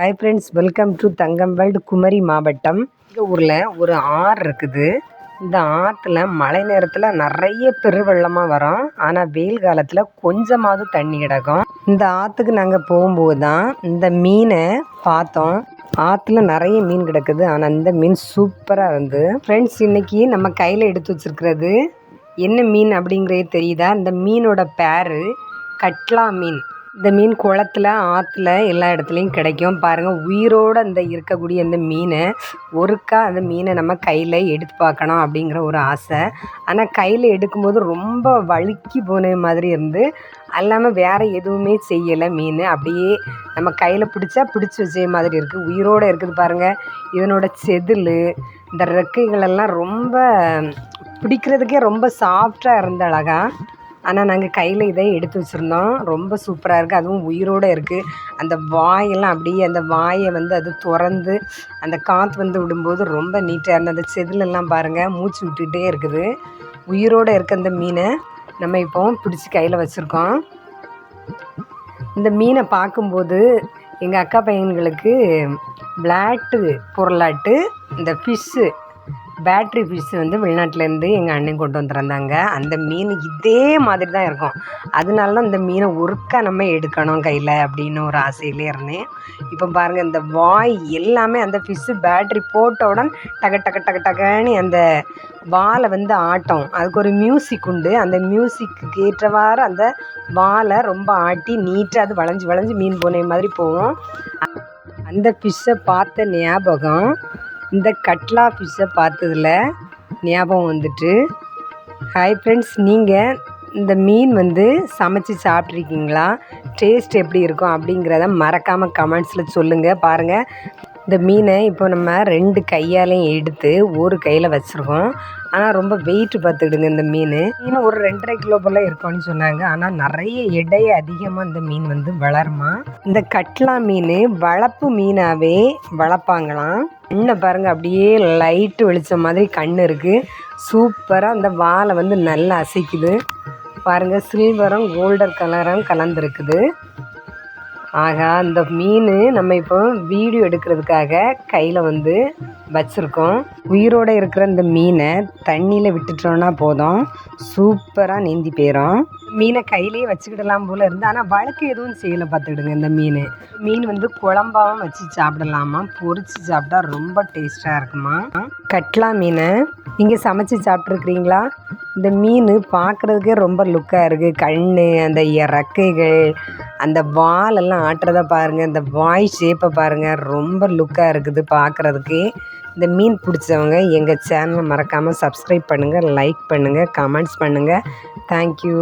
Hi friends welcome to Thangam world Kumari மாவட்டம். எங்கள் ஊரில் ஒரு ஆறு இருக்குது. இந்த ஆற்றுல மழை நேரத்தில் நிறைய பெருவெள்ளமாக வரும். ஆனால் வெயில் காலத்தில் கொஞ்சமாவது தண்ணி கிடக்கும். இந்த ஆற்றுக்கு நாங்கள் போகும்போது தான் இந்த மீனை பார்த்தோம். ஆற்றுல நிறைய மீன் கிடக்குது. ஆனால் இந்த மீன் சூப்பராக இருந்து. ஃப்ரெண்ட்ஸ் இன்றைக்கி நம்ம கையில் எடுத்து வச்சிருக்கிறது என்ன மீன் அப்படிங்கிறது தெரியுதா? இந்த மீனோட பேர் கட்லா மீன். இந்த மீன் குளத்துல ஆற்றுல எல்லா இடத்துலையும் கிடைக்கும். பாருங்கள் உயிரோடு அந்த இருக்கக்கூடிய அந்த மீனை ஒருக்கா அந்த மீனை நம்ம கையில் எடுத்து பார்க்கணும் அப்படிங்கிற ஒரு ஆசை. ஆனால் கையில் எடுக்கும்போது ரொம்ப வழுக்கி போன மாதிரி இருந்து அல்லாமல் வேறு எதுவுமே செய்யலை மீன். அப்படியே நம்ம கையில் பிடிச்சா பிடிச்சி வச்ச மாதிரி இருக்குது உயிரோடு இருக்குது பாருங்கள் இதனோட செதில் இந்த ரெக்கைகளெல்லாம் ரொம்ப பிடிக்கிறதுக்கே ரொம்ப சாஃப்டாக இருந்த அழகாக ஆனால் நாங்கள் கையில் இதை எடுத்து வச்சுருந்தோம். ரொம்ப சூப்பராக இருக்குது அதுவும் உயிரோடு இருக்குது அந்த வாயெல்லாம் அப்படியே அந்த வாயை வந்து அது திறந்து அந்த காற்று வந்து விடும்போது ரொம்ப நீட்டாக இருந்தது. அந்த செதிலெல்லாம் பாருங்கள் மூச்சு விட்டுகிட்டே இருக்குது. உயிரோடு இருக்க அந்த மீனை நம்ம இப்போ பிடிச்சி கையில் வச்சுருக்கோம். இந்த மீனை பார்க்கும்போது எங்கள் அக்கா பையன்களுக்கு விளாட்டு பொருளாட்டு இந்த ஃபிஷ்ஷு பேட்ரி ஃபிஷ் வந்து வெளிநாட்டிலேருந்து எங்கள் அண்ணன் கொண்டு வந்துருந்தாங்க. அந்த மீன் இதே மாதிரி தான் இருக்கும். அதனால தான் இந்த மீனை ஒருக்கா நம்ம எடுக்கணும் கையில் அப்படின்னு ஒரு ஆசையிலே இருந்தேன். இப்போ பாருங்கள் இந்த வாய் எல்லாமே அந்த ஃபிஷ்ஷு பேட்ரி போட்டவுடன் டக டக டக டகன்னு அந்த வாலை வந்து ஆட்டம். அதுக்கு ஒரு மியூசிக் உண்டு. அந்த மியூசிக்கு ஏற்றவாறு அந்த வாலை ரொம்ப ஆட்டி நீட்டாக அது வளைஞ்சி வளைஞ்சி மீன் போன மாதிரி போகும். அந்த ஃபிஷ்ஷை பார்த்த ஞாபகம் இந்த கட்லா ஃபிஷ்ஷை பார்த்ததுல ஞாபகம் வந்துட்டு. ஹாய் ஃப்ரெண்ட்ஸ் நீங்கள் இந்த மீன் வந்து சமைச்சி சாப்பிட்ருக்கீங்களா டேஸ்ட் எப்படி இருக்கும் அப்படிங்கிறத மறக்காமல் கமெண்ட்ஸில் சொல்லுங்கள் பாருங்கள் இந்த மீனை இப்போ நம்ம ரெண்டு கையாலையும் எடுத்து ஒரு கையில் வச்சுருக்கோம். ஆனால் ரொம்ப வெயிட் பார்த்துக்கிடுங்க இந்த மீன். மீன் ஒரு ரெண்டரை கிலோ போல் இருக்கும்னு சொன்னாங்க. ஆனால் நிறைய எடை அதிகமாக இந்த மீன் வந்து வளருமா? இந்த கட்லா மீன் வளர்ப்பு மீனாகவே வளர்ப்பாங்களாம். கண்ணை பாருங்கள் அப்படியே லைட்டு வெளிச்சம் மாதிரி கண் இருக்குது சூப்பராக அந்த வாழை வந்து நல்லா அசைக்குது. பாருங்கள் சில்வரும் கோல்டன் கலரும் கலந்துருக்குது. ஆகா அந்த மீன் நம்ம இப்போ வீடியோ எடுக்கிறதுக்காக கையில் வந்து வச்சுருக்கோம். உயிரோடு இருக்கிற இந்த மீனை தண்ணியில் விட்டுட்டோன்னா போதும். சூப்பராக நீந்தி போயிடும் மீனை கையிலேயே வச்சுக்கிடலாம் போல் இருந்து ஆனால் வழக்கு எதுவும் செய்யலை பார்த்துக்கிடுங்க இந்த மீன். மீன் வந்து குழம்பாவும் வச்சு சாப்பிடலாமா? பொரிச்சு சாப்பிட்டா ரொம்ப டேஸ்ட்டாக இருக்குமா? கட்லா மீனை. நீங்கள் சமைச்சு சாப்பிட்ருக்குறீங்களா இந்த மீன் பார்க்குறதுக்கே ரொம்ப லுக்காக இருக்குது கண் அந்த இறக்கைகள் அந்த வாலெல்லாம் ஆட்டுறத பாருங்கள் இந்த வாய் ஷேப்பை பாருங்கள் ரொம்ப லுக்காக இருக்குது பார்க்குறதுக்கு இந்த மீன் பிடிச்சவங்க எங்கள் சேனலை மறக்காமல் சப்ஸ்கிரைப் பண்ணுங்கள் லைக் பண்ணுங்கள் கமெண்ட்ஸ் பண்ணுங்கள் தேங்க்யூ